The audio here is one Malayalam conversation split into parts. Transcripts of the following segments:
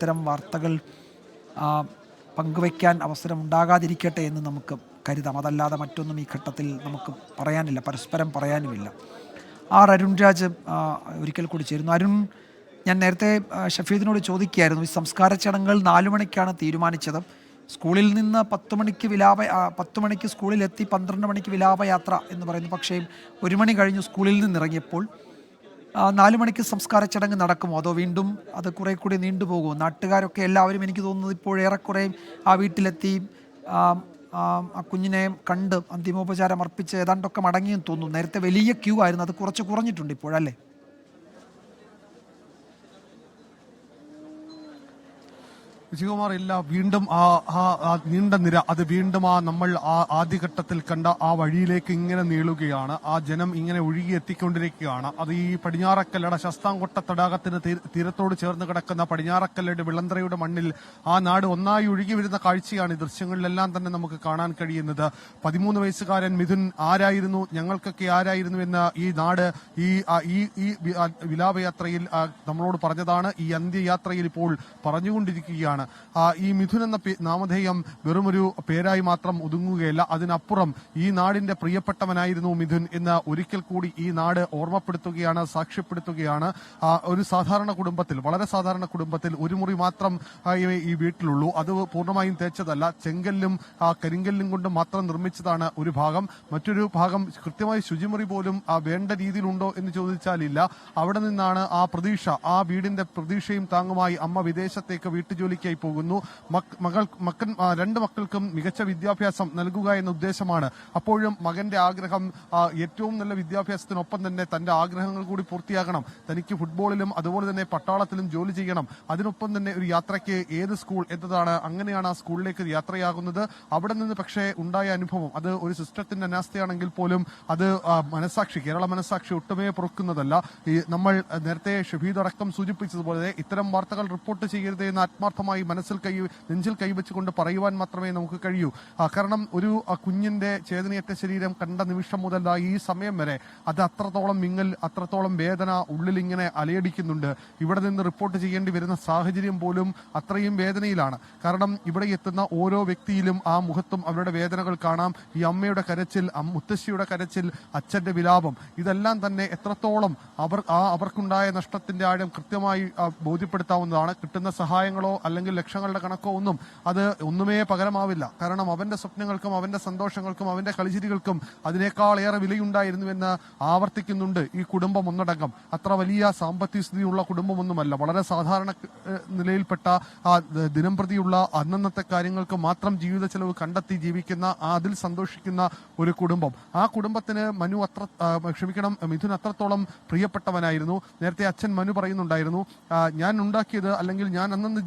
ഇത്തരം വാർത്തകൾ പങ്കുവയ്ക്കാൻ അവസരം ഉണ്ടാകാതിരിക്കട്ടെ എന്ന് നമുക്ക് കരുതാം. അതല്ലാതെ മറ്റൊന്നും ഈ ഘട്ടത്തിൽ നമുക്ക് പറയാനില്ല പരസ്പരം പറയാനുമില്ല. ആർ അരുൺ രാജ് ഒരിക്കൽ കൂടി ചേരുന്നു. അരുൺ ഞാൻ നേരത്തെ ഷഫീദിനോട് ചോദിക്കുകയായിരുന്നു ഈ സംസ്കാര ചടങ്ങുകൾ നാലു മണിക്കാണ് തീരുമാനിച്ചത്. സ്കൂളിൽ നിന്ന് പത്ത് മണിക്ക് വിലാപ പത്ത് മണിക്ക് സ്കൂളിലെത്തി പന്ത്രണ്ട് മണിക്ക് വിലാപയാത്ര എന്ന് പറയുന്നു. പക്ഷേ ഒരു മണി കഴിഞ്ഞു സ്കൂളിൽ നിന്ന് ഇറങ്ങിയപ്പോൾ ആ, നാല് മണിക്ക് സംസ്കാര ചടങ്ങ് നടക്കുമോ? അതോ വീണ്ടും അത് കുറെ കൂടി നീണ്ടുപോകുമോ നാട്ടുകാരൊക്കെ എല്ലാവരും എനിക്ക് തോന്നുന്നത് ഇപ്പോൾ ഏറെക്കുറെ ആ വീട്ടിലെത്തി ആ കുഞ്ഞിനെ കണ്ട് അന്തിമോപചാരം അർപ്പിച്ച് ഏതാണ്ടൊക്കെ മടങ്ങിയെന്ന് തോന്നുന്നു. നേരത്തെ വലിയ ക്യൂ ആയിരുന്നു. അത് കുറച്ച് കുറഞ്ഞിട്ടുണ്ട് ഇപ്പോഴല്ലേ? വിജയകുമാർ ഇല്ല വീണ്ടും ആ ആ നീണ്ട നിര അത് വീണ്ടും ആ നമ്മൾ ആ ആദ്യഘട്ടത്തിൽ കണ്ട ആ വഴിയിലേക്ക് ഇങ്ങനെ നീളുകയാണ്. ആ ജനം ഇങ്ങനെ ഒഴുകി എത്തിക്കൊണ്ടിരിക്കുകയാണ്. അത് ഈ പടിഞ്ഞാറക്കല്ലട ശസ്താംകൊട്ട തടാകത്തിന് തീരത്തോട് ചേർന്ന് കിടക്കുന്ന പടിഞ്ഞാറക്കല്ലയുടെ വിളന്തറയുടെ മണ്ണിൽ ആ നാട് ഒന്നായി ഒഴുകി വരുന്ന കാഴ്ചയാണ് ഈ ദൃശ്യങ്ങളിലെല്ലാം തന്നെ നമുക്ക് കാണാൻ കഴിയുന്നത്. പതിമൂന്ന് വയസ്സുകാരൻ മിഥുൻ ആരായിരുന്നു? ഞങ്ങൾക്കൊക്കെ ആരായിരുന്നു എന്ന് ഈ നാട് ഈ ഈ വിലാപയാത്രയിൽ നമ്മളോട് പറഞ്ഞതാണ്. ഈ അന്ത്യയാത്രയിൽ ഇപ്പോൾ പറഞ്ഞുകൊണ്ടിരിക്കുകയാണ്. ആ, ഈ മിഥുൻ എന്ന നാമധേയം വെറുമൊരു പേരായി മാത്രം ഒതുങ്ങുകയല്ല അതിനപ്പുറം ഈ നാടിന്റെ പ്രിയപ്പെട്ടവനായിരുന്നു മിഥുൻ എന്ന് ഒരിക്കൽ കൂടി ഈ നാട് ഓർമ്മപ്പെടുത്തുകയാണ് സാക്ഷ്യപ്പെടുത്തുകയാണ്. ഒരു സാധാരണ കുടുംബത്തിൽ വളരെ സാധാരണ കുടുംബത്തിൽ ഒരു മുറി മാത്രം ഈ വീട്ടിലുള്ളൂ. അത് പൂർണമായും തേച്ചതല്ല. ചെങ്കല്ലും കരിങ്കല്ലും കൊണ്ട് മാത്രം നിർമ്മിച്ചതാണ് ഒരു ഭാഗം. മറ്റൊരു ഭാഗം കൃത്യമായി ശുചിമുറി പോലും വേണ്ട രീതിയിലുണ്ടോ എന്ന് ചോദിച്ചാലില്ല. അവിടെ നിന്നാണ് ആ പ്രതീക്ഷ ആ വീടിന്റെ പ്രതീക്ഷയും താങ്ങുമായി അമ്മ വിദേശത്തേക്ക് വീട്ടുജോലിക്കായി പോകുന്നു. മകൾ മക്കൻ രണ്ട് മക്കൾക്കും മികച്ച വിദ്യാഭ്യാസം നൽകുക എന്ന ഉദ്ദേശമാണ്. അപ്പോഴും മകന്റെ ആഗ്രഹം ഏറ്റവും നല്ല വിദ്യാഭ്യാസത്തിനൊപ്പം തന്നെ തന്റെ ആഗ്രഹങ്ങൾ കൂടി പൂർത്തിയാക്കണം തനിക്ക് ഫുട്ബോളിലും അതുപോലെ തന്നെ പട്ടാളത്തിലും ജോലി ചെയ്യണം. അതിനൊപ്പം തന്നെ ഒരു യാത്രയ്ക്ക് ഏത് സ്കൂൾ എന്നതാണ് അങ്ങനെയാണ് ആ സ്കൂളിലേക്ക് യാത്രയാകുന്നത്. അവിടെ നിന്ന് പക്ഷേ ഉണ്ടായ അനുഭവം അത് ഒരു സിസ്റ്റത്തിന്റെ അനാസ്ഥയാണെങ്കിൽ പോലും അത് മനസാക്ഷി കേരള മനസാക്ഷി ഒട്ടുമേ പൊറുക്കുന്നതല്ല. നമ്മൾ നേരത്തെ ഷബീദ് അടക്കം സൂചിപ്പിച്ചതുപോലെ ഇത്തരം വാർത്തകൾ റിപ്പോർട്ട് ചെയ്യരുത് എന്ന് ആത്മാർത്ഥമായി മനസ്സിൽ കൈ നെഞ്ചിൽ കൈവച്ചുകൊണ്ട് പറയുവാൻ മാത്രമേ നമുക്ക് കഴിയൂ. കാരണം ഒരു കുഞ്ഞിന്റെ ചേതനയറ്റ ശരീരം കണ്ട നിമിഷം മുതൽ ഈ സമയം വരെ അത് അത്രത്തോളം മിങ്ങൽ അത്രത്തോളം വേദന ഉള്ളിൽ ഇങ്ങനെ അലയടിക്കുന്നുണ്ട്. ഇവിടെ നിന്ന് റിപ്പോർട്ട് ചെയ്യേണ്ടി വരുന്ന സാഹചര്യം പോലും അത്രയും വേദനയിലാണ്. കാരണം ഇവിടെ എത്തുന്ന ഓരോ വ്യക്തിയിലും ആ മുഖത്തും അവരുടെ വേദനകൾ കാണാം. ഈ അമ്മയുടെ കരച്ചിൽ മുത്തശ്ശിയുടെ കരച്ചിൽ അച്ഛന്റെ വിലാപം ഇതെല്ലാം തന്നെ എത്രത്തോളം അവർ ആ അവർക്കുണ്ടായ നഷ്ടത്തിന്റെ ആഴം കൃത്യമായി ബോധ്യപ്പെടുത്താവുന്നതാണ്. കിട്ടുന്ന സഹായങ്ങളോ അല്ലെങ്കിൽ ലക്ഷങ്ങളുടെ കണക്കോ ഒന്നും അത് ഒന്നുമേ പകരമാവില്ല. കാരണം അവന്റെ സ്വപ്നങ്ങൾക്കും അവന്റെ സന്തോഷങ്ങൾക്കും അവന്റെ കളിചിരികൾക്കും അതിനേക്കാൾ ഏറെ വിലയുണ്ടായിരുന്നുവെന്ന് ആവർത്തിക്കുന്നുണ്ട് ഈ കുടുംബം ഒന്നടങ്കം. അത്ര വലിയ സാമ്പത്തിക സ്ഥിതിയുള്ള കുടുംബമൊന്നുമല്ല. വളരെ സാധാരണ നിലയിൽപ്പെട്ട ആ ദിനം പ്രതിയുള്ള അന്നന്നത്തെ കാര്യങ്ങൾക്ക് മാത്രം ജീവിത ചെലവ് കണ്ടെത്തി ജീവിക്കുന്ന അതിൽ സന്തോഷിക്കുന്ന ഒരു കുടുംബം. ആ കുടുംബത്തിന് മനു അത്ര ക്ഷമിക്കണം മിഥുൻ അത്രത്തോളം പ്രിയപ്പെട്ടവനായിരുന്നു. നേരത്തെ അച്ഛൻ മനു പറയുന്നുണ്ടായിരുന്നു ഞാൻ ഉണ്ടാക്കിയത് അല്ലെങ്കിൽ ഞാൻ അന്നന്ന്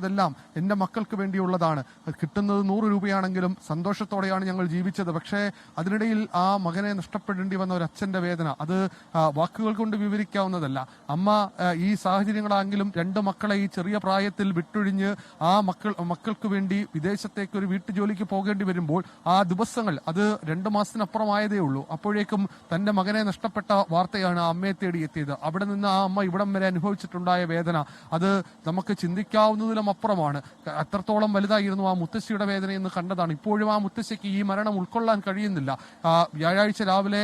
ജീവിക്കുന്നതെല്ലാം എന്റെ മക്കൾക്ക് വേണ്ടിയുള്ളതാണ്. അത് കിട്ടുന്നത് നൂറ് രൂപയാണെങ്കിലും സന്തോഷത്തോടെയാണ് ഞങ്ങൾ ജീവിച്ചത്. പക്ഷേ അതിനിടയിൽ ആ മകനെ നഷ്ടപ്പെടേണ്ടി വന്ന ഒരു അച്ഛന്റെ വേദന അത് വാക്കുകൾ കൊണ്ട് വിവരിക്കാവുന്നതല്ല. അമ്മ ഈ സാഹചര്യങ്ങളാണെങ്കിലും രണ്ട് മക്കളെ ഈ ചെറിയ പ്രായത്തിൽ വിട്ടൊഴിഞ്ഞ് ആ മക്കൾ മക്കൾക്ക് വേണ്ടി വിദേശത്തേക്ക് ഒരു വീട്ടുജോലിക്ക് പോകേണ്ടി വരുമ്പോൾ ആ ദിവസങ്ങൾ അത് രണ്ട് മാസത്തിനപ്പുറമായതേ ഉള്ളൂ. അപ്പോഴേക്കും തന്റെ മകനെ നഷ്ടപ്പെട്ട വാർത്തയാണ് ആ അമ്മയെ തേടി എത്തിയത്. അവിടെ നിന്ന് ആ അമ്മ ഇവിടം വരെ അനുഭവിച്ചിട്ടുണ്ടായ വേദന. അത് നമുക്ക് ചിന്തിക്കാവുന്നതിലും അപ്പുറമാണ്. അത്രത്തോളം വലുതായിരുന്നു ആ മുത്തശ്ശിയുടെ വേദന എന്ന് കണ്ടതാണ്. ഇപ്പോഴും ആ മുത്തശ്ശിക്ക് ഈ മരണം ഉൾക്കൊള്ളാൻ കഴിയുന്നില്ല. വ്യാഴാഴ്ച രാവിലെ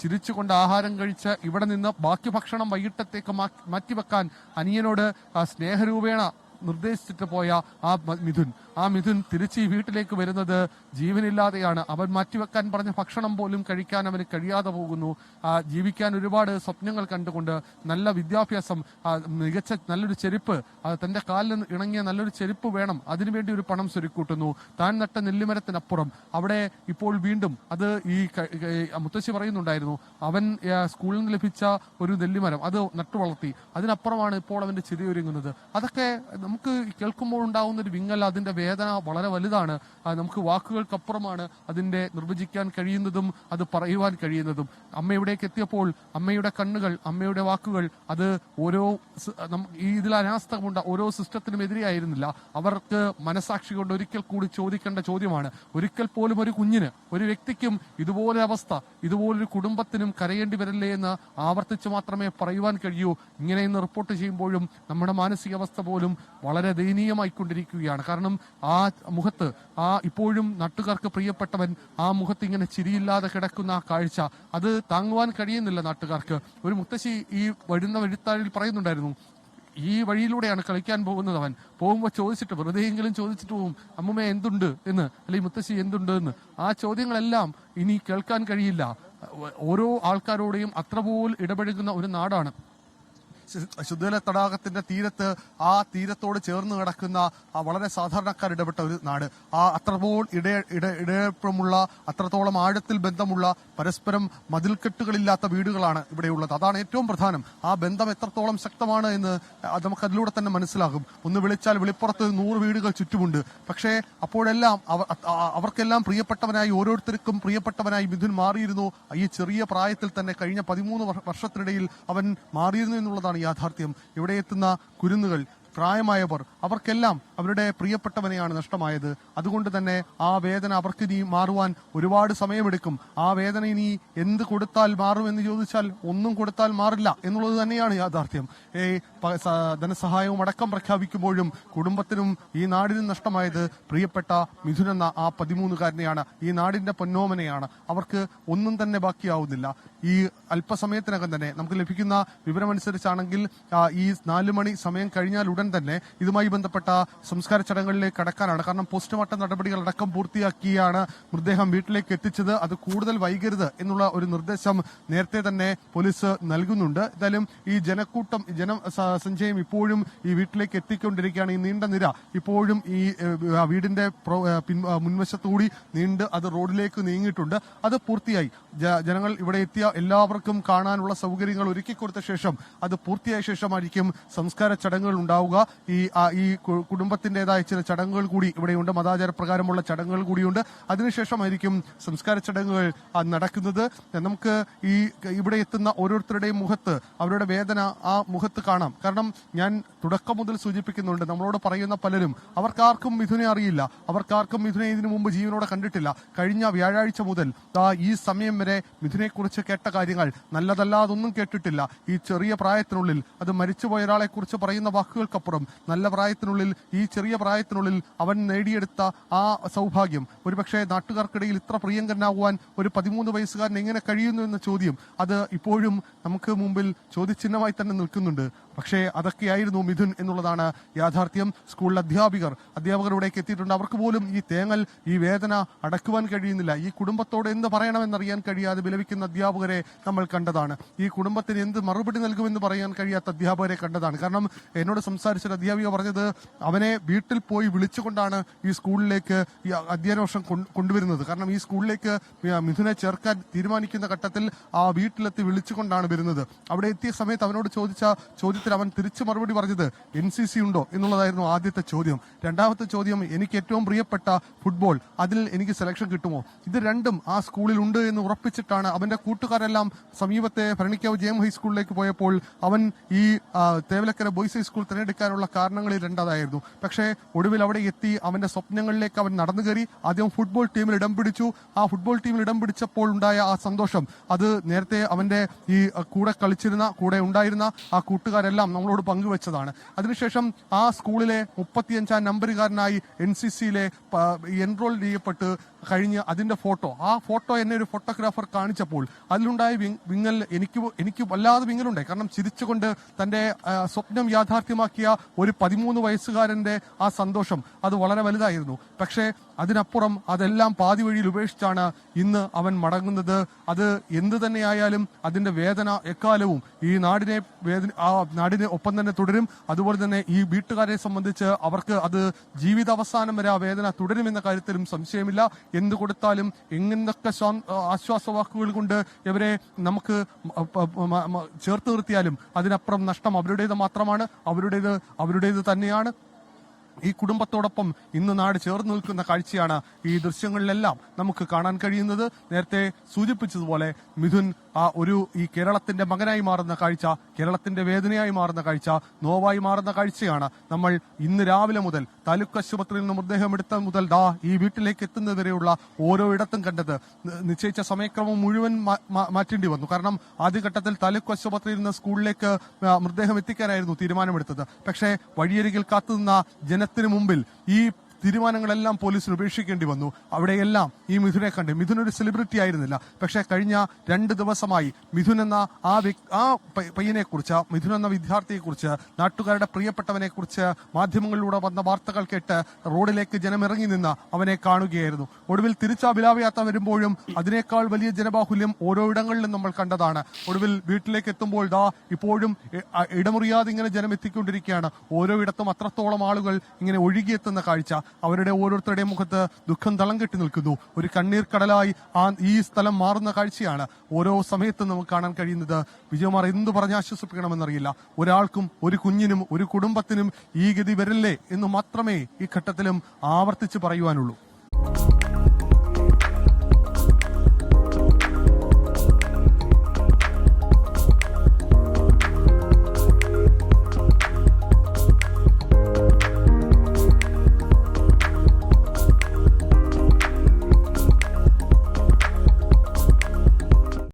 ചിരിച്ചുകൊണ്ട് ആഹാരം കഴിച്ച് ഇവിടെ നിന്ന് ബാക്കി ഭക്ഷണം വൈകിട്ടത്തേക്ക് മാറ്റിവെക്കാൻ അനിയനോട് സ്നേഹരൂപേണ നിർദ്ദേശിച്ചിട്ട് പോയ ആ മിഥുൻ. ആ മിഥുൻ തിരിച്ച് ഈ വീട്ടിലേക്ക് വരുന്നത് ജീവനില്ലാതെയാണ്. അവൻ മാറ്റിവെക്കാൻ പറഞ്ഞ ഭക്ഷണം പോലും കഴിക്കാൻ അവന് കഴിയാതെ പോകുന്നു. ജീവിക്കാൻ ഒരുപാട് സ്വപ്നങ്ങൾ കണ്ടുകൊണ്ട് നല്ല വിദ്യാഭ്യാസം മികച്ച നല്ലൊരു ചെരുപ്പ് തന്റെ കാലിൽ ഇണങ്ങിയ നല്ലൊരു ചെരുപ്പ് വേണം. അതിനുവേണ്ടി ഒരു പണം സ്വരുക്കൂട്ടുന്നു. താൻ നട്ട നെല്ലിമരത്തിനപ്പുറം. അവിടെ ഇപ്പോൾ വീണ്ടും അത് ഈ മുത്തശ്ശി പറയുന്നുണ്ടായിരുന്നു. അവൻ സ്കൂളിൽ നിന്ന് ലഭിച്ച ഒരു നെല്ലിമരം അത് നട്ടുവളർത്തി അതിനപ്പുറമാണ് ഇപ്പോൾ അവന്റെ ചിതയൊരുങ്ങുന്നത് അതൊക്കെ നമുക്ക് കേൾക്കുമ്പോൾ ഉണ്ടാവുന്ന ഒരു വിങ്ങൽ അതിന്റെ വേദന വളരെ വലുതാണ്. നമുക്ക് വാക്കുകൾക്കപ്പുറമാണ് അതിന്റെ നിർവചിക്കാൻ കഴിയുന്നതും അത് പറയുവാൻ കഴിയുന്നതും. അമ്മ ഇവിടേക്ക് എത്തിയപ്പോൾ അമ്മയുടെ കണ്ണുകൾ അമ്മയുടെ വാക്കുകൾ അത് ഓരോ ഈ ഇതിൽ അനാസ്ഥമുണ്ട ഓരോ സിസ്റ്റത്തിനും എതിരെയായിരുന്നില്ല. അവർക്ക് മനസാക്ഷി കൊണ്ട് ഒരിക്കൽ കൂടി ചോദിക്കേണ്ട ചോദ്യമാണ് ഒരിക്കൽ പോലും ഒരു കുഞ്ഞിന് ഒരു വ്യക്തിക്കും ഇതുപോലെ അവസ്ഥ ഇതുപോലൊരു കുടുംബത്തിനും കരയേണ്ടി വരില്ലേ എന്ന് ആവർത്തിച്ച് മാത്രമേ പറയുവാൻ കഴിയൂ? ഇങ്ങനെ ഇന്ന് റിപ്പോർട്ട് ചെയ്യുമ്പോഴും നമ്മുടെ മാനസികാവസ്ഥ പോലും വളരെ ദയനീയമായിക്കൊണ്ടിരിക്കുകയാണ്. കാരണം ആ മുഖത്ത് ആ ഇപ്പോഴും നാട്ടുകാർക്ക് പ്രിയപ്പെട്ടവൻ ആ മുഖത്ത് ഇങ്ങനെ ചിരിയില്ലാതെ കിടക്കുന്ന ആ കാഴ്ച അത് താങ്ങുവാൻ കഴിയുന്നില്ല നാട്ടുകാർക്ക്. ഒരു മുത്തശ്ശി ഈ വരുന്ന വഴിത്താഴിൽ പറയുന്നുണ്ടായിരുന്നു ഈ വഴിയിലൂടെയാണ് കളിക്കാൻ പോകുന്നത് അവൻ. പോകുമ്പോൾ ചോദിച്ചിട്ട് വെറുതെയെങ്കിലും ചോദിച്ചിട്ട് പോകും അമ്മമ്മ എന്തുണ്ട്? എന്ന്. അല്ലെങ്കിൽ മുത്തശ്ശി എന്തുണ്ട്? എന്ന്. ആ ചോദ്യങ്ങളെല്ലാം ഇനി കേൾക്കാൻ കഴിയില്ല. ഓരോ ആൾക്കാരോടെയും അത്ര പോൽ ഇടപഴകുന്ന ഒരു നാടാണ്. ശുദ്ധജല തടാകത്തിന്റെ തീരത്ത് ആ തീരത്തോട് ചേർന്ന് കിടക്കുന്ന ആ വളരെ സാധാരണക്കാർ ഇടപെട്ട ഒരു നാട്. ആ അത്രപോൾ ഇട ഇട ഇടയപ്പമുള്ള അത്രത്തോളം ആഴത്തിൽ ബന്ധമുള്ള പരസ്പരം മതിൽക്കെട്ടുകളില്ലാത്ത വീടുകളാണ് ഇവിടെയുള്ളത്. അതാണ് ഏറ്റവും പ്രധാനം. ആ ബന്ധം എത്രത്തോളം ശക്തമാണ് എന്ന് നമുക്ക് അതിലൂടെ തന്നെ മനസ്സിലാകും. ഒന്ന് വിളിച്ചാൽ വെളിപ്പുറത്ത് നൂറ് വീടുകൾ ചുറ്റുമുണ്ട്. പക്ഷേ അപ്പോഴെല്ലാം അവ- അവർക്കെല്ലാം പ്രിയപ്പെട്ടവനായി ഓരോരുത്തർക്കും പ്രിയപ്പെട്ടവനായി മിഥുൻ മാറിയിരുന്നു. ഈ ചെറിയ പ്രായത്തിൽ തന്നെ കഴിഞ്ഞ പതിമൂന്ന് വർ- വർഷത്തിനിടയിൽ അവൻ മാറിയിരുന്നു എന്നുള്ളതാണ് യാഥാർത്ഥ്യം. ഇവിടെ എത്തുന്ന കുരുന്നുകൾ പ്രായമായവർ അവർക്കെല്ലാം അവരുടെ പ്രിയപ്പെട്ടവനെയാണ് നഷ്ടമായത്. അതുകൊണ്ട് തന്നെ ആ വേദന അവർക്ക് ഇനി മാറുവാൻ ഒരുപാട് സമയമെടുക്കും. ആ വേദന ഇനി എന്ത് കൊടുത്താൽ മാറും എന്ന് ചോദിച്ചാൽ ഒന്നും കൊടുത്താൽ മാറില്ല എന്നുള്ളത് തന്നെയാണ് യാഥാർത്ഥ്യം. ഏ ധനസഹായവും അടക്കം പ്രഖ്യാപിക്കുമ്പോഴും കുടുംബത്തിനും ഈ നാടിനും നഷ്ടമായത് പ്രിയപ്പെട്ട മിഥുൻ എന്ന ആ പതിമൂന്നുകാരനെയാണ്. ഈ നാടിന്റെ പൊന്നോമനയാണ്. അവർക്ക് ഒന്നും തന്നെ ബാക്കിയാവുന്നില്ല. ഈ അല്പസമയത്തിനകം തന്നെ നമുക്ക് ലഭിക്കുന്ന വിവരമനുസരിച്ചാണെങ്കിൽ ഈ നാലു മണി സമയം കഴിഞ്ഞാൽ ഉടൻ തന്നെ ഇതുമായി ബന്ധപ്പെട്ട സംസ്കാര ചടങ്ങുകളിലേക്ക് കടക്കാനാണ്. കാരണം പോസ്റ്റ്മോർട്ടം നടപടികൾ അടക്കം പൂർത്തിയാക്കിയാണ് മൃതദേഹം വീട്ടിലേക്ക് എത്തിച്ചത്. അത് കൂടുതൽ വൈകരുത് എന്നുള്ള ഒരു നിർദ്ദേശം നേരത്തെ തന്നെ പോലീസ് നൽകുന്നുണ്ട്. എന്തായാലും ഈ ജനക്കൂട്ടം ജന സഞ്ചയം ഇപ്പോഴും ഈ വീട്ടിലേക്ക് എത്തിക്കൊണ്ടിരിക്കുകയാണ്. ഈ നീണ്ട നിര ഇപ്പോഴും ഈ വീടിന്റെ മുൻവശത്തുകൂടി നീണ്ട് അത് റോഡിലേക്ക് നീങ്ങിയിട്ടുണ്ട്. അത് പൂർത്തിയായി. ജനങ്ങൾ ഇവിടെ എത്തിയ എല്ലാവർക്കും കാണാനുള്ള സൗകര്യങ്ങൾ ഒരുക്കി കൊടുത്ത ശേഷം അത് പൂർത്തിയായ ശേഷമായിരിക്കും സംസ്കാര ചടങ്ങുകൾ ഉണ്ടാവുക. ഈ കുടുംബ ഈ കു- കുടുംബത്തിന്റേതായ ചില ചടങ്ങുകൾ കൂടി ഇവിടെയുണ്ട്. മതാചാര പ്രകാരമുള്ള ചടങ്ങുകൾ കൂടിയുണ്ട്. അതിനുശേഷമായിരിക്കും സംസ്കാര ചടങ്ങുകൾ നടക്കുന്നത്. നമുക്ക് ഈ ഇവിടെ എത്തുന്ന ഓരോരുത്തരുടെയും മുഖത്ത് അവരുടെ വേദന ആ മുഖത്ത് കാണാം. കാരണം ഞാൻ തുടക്കം മുതൽ സൂചിപ്പിക്കുന്നുണ്ട്. നമ്മളോട് പറയുന്ന പലരും അവർക്കാർക്കും മിഥുനെ അറിയില്ല. അവർക്കാർക്കും മിഥുനെ ഇതിനു മുമ്പ് ജീവനോടെ കണ്ടിട്ടില്ല. കഴിഞ്ഞ വ്യാഴാഴ്ച മുതൽ ഈ സമയം വരെ മിഥുനെക്കുറിച്ച് കേട്ട കാര്യങ്ങൾ നല്ലതല്ലാതൊന്നും കേട്ടിട്ടില്ല. ഈ ചെറിയ പ്രായത്തിനുള്ളിൽ അത് മരിച്ചുപോയ ഒരാളെക്കുറിച്ച് പറയുന്ന വാക്കുകൾക്കപ്പുറം നല്ല പ്രായത്തിനുള്ളിൽ ഈ ചെറിയ പ്രായത്തിനുള്ളിൽ അവൻ നേടിയെടുത്ത ആ സൗഭാഗ്യം. ഒരുപക്ഷെ നാട്ടുകാർക്കിടയിൽ ഇത്ര പ്രിയങ്കരനാകുവാൻ ഒരു പതിമൂന്ന് വയസ്സുകാരൻ എങ്ങനെ കഴിയുന്നു എന്ന ചോദ്യം അത് ഇപ്പോഴും നമുക്ക് മുമ്പിൽ ചോദ്യചിഹ്നമായി തന്നെ നിൽക്കുന്നുണ്ട്. പക്ഷേ അതൊക്കെയായിരുന്നു മിഥുൻ എന്നുള്ളതാണ് യാഥാർത്ഥ്യം. സ്കൂളിലെ അധ്യാപികർ അധ്യാപകർ എത്തിയിട്ടുണ്ട്. അവർക്ക് പോലും ഈ തേങ്ങൽ ഈ വേദന അടക്കുവാൻ കഴിയുന്നില്ല. ഈ കുടുംബത്തോട് എന്ത് പറയണമെന്നറിയാൻ കഴിയാതെ വിലപിക്കുന്ന അധ്യാപകരെ നമ്മൾ കണ്ടതാണ്. ഈ കുടുംബത്തിന് എന്ത് മറുപടി നൽകുമെന്ന് പറയാൻ കഴിയാത്ത അധ്യാപകരെ കണ്ടതാണ്. കാരണം എന്നോട് സംസാരിച്ച ഒരു അധ്യാപിക പറഞ്ഞത് അവനെ വീട്ടിൽ പോയി വിളിച്ചുകൊണ്ടാണ് ഈ സ്കൂളിലേക്ക് ഈ അധ്യയന വർഷം കൊണ്ടുവരുന്നത്. കാരണം ഈ സ്കൂളിലേക്ക് മിഥുനെ ചേർക്കാൻ തീരുമാനിക്കുന്ന ഘട്ടത്തിൽ ആ വീട്ടിലെത്തി വിളിച്ചുകൊണ്ടാണ് വരുന്നത്. അവിടെ എത്തിയ സമയത്ത് അവനോട് ചോദിച്ച ചോദ്യത്തിന് അവൻ തിരിച്ചു മറുപടി പറഞ്ഞത് എൻ സി സി ഉണ്ടോ എന്നുള്ളതായിരുന്നു ആദ്യത്തെ ചോദ്യം. രണ്ടാമത്തെ ചോദ്യം എനിക്ക് ഏറ്റവും പ്രിയപ്പെട്ട ഫുട്ബോൾ അതിൽ എനിക്ക് സെലക്ഷൻ കിട്ടുമോ? ഇത് രണ്ടും ആ സ്കൂളിൽ ഉണ്ട് എന്ന് ഉറപ്പിച്ചിട്ടാണ് അവന്റെ കൂട്ടുകാരെല്ലാം സമീപത്തെ ഭരണിക്കാവ് ജെ എം ഹൈസ്കൂളിലേക്ക് പോയപ്പോൾ അവൻ ഈ തേവലക്കര ബോയ്സ് ഹൈസ്കൂൾ തിരഞ്ഞെടുക്കാനുള്ള കാരണങ്ങളിൽ രണ്ടതായിരുന്നു. പക്ഷേ ഒടുവിൽ അവിടെ എത്തി അവന്റെ സ്വപ്നങ്ങളിലേക്ക് അവൻ നടന്നു കയറി. ആദ്യം ഫുട്ബോൾ ടീമിൽ ഇടം പിടിച്ചു. ആ ഫുട്ബോൾ ടീമിൽ ഇടം പിടിച്ചപ്പോൾ ഉണ്ടായ ആ സന്തോഷം. അത് നേരത്തെ അവന്റെ ഈ കൂടെ കളിച്ചിരുന്ന കൂടെ ഉണ്ടായിരുന്ന ആ കൂട്ടുകാരെല്ലാം നമ്മളോട് പങ്കുവെച്ചതാണ്. അതിനുശേഷം ആ സ്കൂളിലെ മുപ്പത്തിയഞ്ചാം നമ്പറുകാരനായി എൻ സി സിയിലെ എൻറോൾ ചെയ്യപ്പെട്ട് കഴിഞ്ഞ് അതിന്റെ ഫോട്ടോ ആ ഫോട്ടോ എന്നെ ഒരു ഫോട്ടോഗ്രാഫർ കാണിച്ചപ്പോൾ അതിലുണ്ടായ വിങ്ങൽ എനിക്ക് എനിക്ക് വല്ലാതെ വിങ്ങലുണ്ടായി. കാരണം ചിരിച്ചുകൊണ്ട് തന്റെ സ്വപ്നം യാഥാർത്ഥ്യമാക്കിയ ഒരു പതിമൂന്ന് വയസ്സുകാരന്റെ ആ സന്തോഷം അത് വളരെ വലുതായിരുന്നു. പക്ഷേ അതിനപ്പുറം അതെല്ലാം പാതി വഴിയിൽ ഉപേക്ഷിച്ചാണ് ഇന്ന് അവൻ മടങ്ങുന്നത്. അത് എന്ത് തന്നെയായാലും അതിന്റെ വേദന എക്കാലവും ഈ നാടിനെ വേദന ആ നാടിന് ഒപ്പം തന്നെ തുടരും. അതുപോലെ തന്നെ ഈ വീട്ടുകാരെ സംബന്ധിച്ച് അവർക്ക് അത് ജീവിതാവസാനം വരെ ആ വേദന തുടരുമെന്ന കാര്യത്തിലും സംശയമില്ല. എന്ത് കൊടുത്താലും എങ്ങനൊക്കെ സ്വാ- ആശ്വാസവാക്കുകൾ കൊണ്ട് ഇവരെ നമുക്ക് ചേർത്ത് നിർത്തിയാലും അതിനപ്പുറം നഷ്ടം അവരുടേത് മാത്രമാണ് അവരുടേത് അവരുടേത് തന്നെയാണ്. ഈ കുടുംബത്തോടൊപ്പം ഇന്ന് നാട് ചേർന്ന് നിൽക്കുന്ന കാഴ്ചയാണ് ഈ ദൃശ്യങ്ങളിലെല്ലാം നമുക്ക് കാണാൻ കഴിയുന്നത്. നേരത്തെ സൂചിപ്പിച്ചതുപോലെ മിഥുൻ ആ ഒരു ഈ കേരളത്തിന്റെ മകനായി മാറുന്ന കാഴ്ച കേരളത്തിന്റെ വേദനയായി മാറുന്ന കാഴ്ച നോവായി മാറുന്ന കാഴ്ചയാണ് നമ്മൾ ഇന്ന് രാവിലെ മുതൽ താലൂക്ക് ആശുപത്രിയിൽ നിന്ന് മൃതദേഹം എടുത്ത മുതൽ ദാ ഈ വീട്ടിലേക്ക് എത്തുന്നതുവരെയുള്ള ഓരോ ഇടത്തും കണ്ടത്. നിശ്ചയിച്ച സമയക്രമം മുഴുവൻ മാറ്റേണ്ടി വന്നു. കാരണം ആദ്യഘട്ടത്തിൽ താലൂക്ക് ആശുപത്രിയിൽ നിന്ന് സ്കൂളിലേക്ക് മൃതദേഹം എത്തിക്കാനായിരുന്നു തീരുമാനമെടുത്തത്. പക്ഷേ വഴിയരികിൽ കാത്തുനിന്ന ജനത്തിന് മുമ്പിൽ ഈ തീരുമാനങ്ങളെല്ലാം പോലീസിന് ഉപേക്ഷിക്കേണ്ടി വന്നു. അവിടെയെല്ലാം ഈ മിഥുനെ കണ്ട്. മിഥുൻ ഒരു സെലിബ്രിറ്റി ആയിരുന്നില്ല. പക്ഷേ കഴിഞ്ഞ രണ്ട് ദിവസമായി മിഥുൻ എന്ന ആ ആ പയ്യനെക്കുറിച്ച് മിഥുൻ എന്ന വിദ്യാർത്ഥിയെക്കുറിച്ച് നാട്ടുകാരുടെ പ്രിയപ്പെട്ടവനെ കുറിച്ച് മാധ്യമങ്ങളിലൂടെ വന്ന വാർത്തകൾ കേട്ട് റോഡിലേക്ക് ജനമിറങ്ങി നിന്ന് അവനെ കാണുകയായിരുന്നു. ഒടുവിൽ തിരിച്ചാ വിലാപയാത്ര വരുമ്പോഴും അതിനേക്കാൾ വലിയ ജനബാഹുല്യം ഓരോ ഇടങ്ങളിലും നമ്മൾ കണ്ടതാണ്. ഒടുവിൽ വീട്ടിലേക്ക് എത്തുമ്പോൾ ദാ ഇപ്പോഴും ഇടമുറിയാതെ ഇങ്ങനെ ജനം എത്തിക്കൊണ്ടിരിക്കുകയാണ് ഓരോ ഇടത്തും അത്രത്തോളം ആളുകൾ ഇങ്ങനെ ഒഴുകിയെത്തുന്ന കാഴ്ച. അവരുടെ ഓരോരുത്തരുടെയും മുഖത്ത് ദുഃഖം തളം കെട്ടി നിൽക്കുന്നു. ഒരു കണ്ണീർ കടലായി ആ ഈ സ്ഥലം മാറുന്ന കാഴ്ചയാണ് ഓരോ സമയത്തും നമുക്ക് കാണാൻ കഴിയുന്നത്. വിജയകുമാർ എന്തു പറഞ്ഞ് ആശ്വസിപ്പിക്കണമെന്നറിയില്ല. ഒരാൾക്കും ഒരു കുഞ്ഞിനും ഒരു കുടുംബത്തിനും ഈ ഗതി വരില്ലേ എന്ന് മാത്രമേ ഈ ഘട്ടത്തിലും ആവർത്തിച്ച് പറയുവാനുള്ളൂ.